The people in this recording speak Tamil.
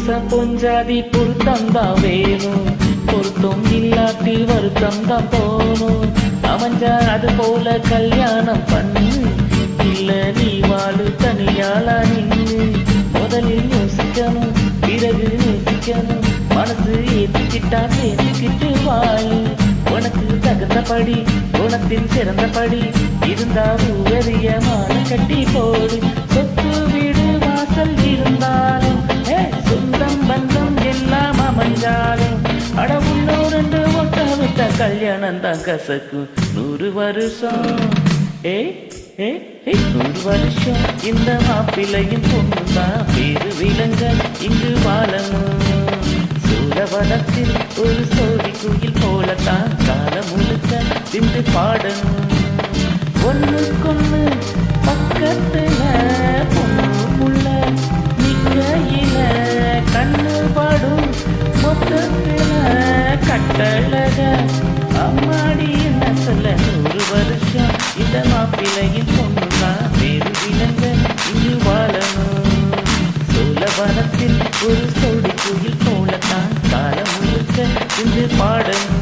புருஷ பொஞ்சாதி பொருத்தம் தான் வேணும். பொருத்தம் இல்லாட்டி வருத்தம் தான் போணும். அமைஞ்சா அது போல கல்யாணம் பண்ணு. இல்ல நீ வாழு தனியாளா நின்று முதலில் யோசிக்கணும் பிறகு நேசிக்கணும் மனசு ஏத்திக்கிட்டா சேர்த்துக்கிட்டு வாழு. உனக்கு தகுந்தபடி குணத்தின் சிறந்தபடி. இருந்தாலும் ஊரறிய மான கட்டி போ எல்லாம் அமைஞ்சாலும் அட உள்ளோரெண்டு ஒட்ட விட்ட கல்யாணம் தான் கசக்கும் நூறு வருஷம். ஏ ஏ நூறு வருஷம். இந்த மாப்பிள்ளையும் பொண்ணு தான் பேரு விலங்க இங்கு வாழணும் சூழவனத்தில் ஒரு சோதி குயில் போலத்தான் காலம் முழுக்க சிந்து பாடணும் ஒண்ணுக்கொண்ணு பக்கத்துல பொண்ணுக்குள்ள நிக்கையில கண்ணு படும் கட்டழக. அம்மாடி என்ன சொல்ல? நூறு வருஷம் இந்த மாப்பிள்ளையின் பொண்ணுனா வேறு விலங்க இங்கு வாழணும். சோழவனத்தில் ஒரு சோடி குயில் போலத்தான் காலம் முழுக்க இன்று பாடணும்.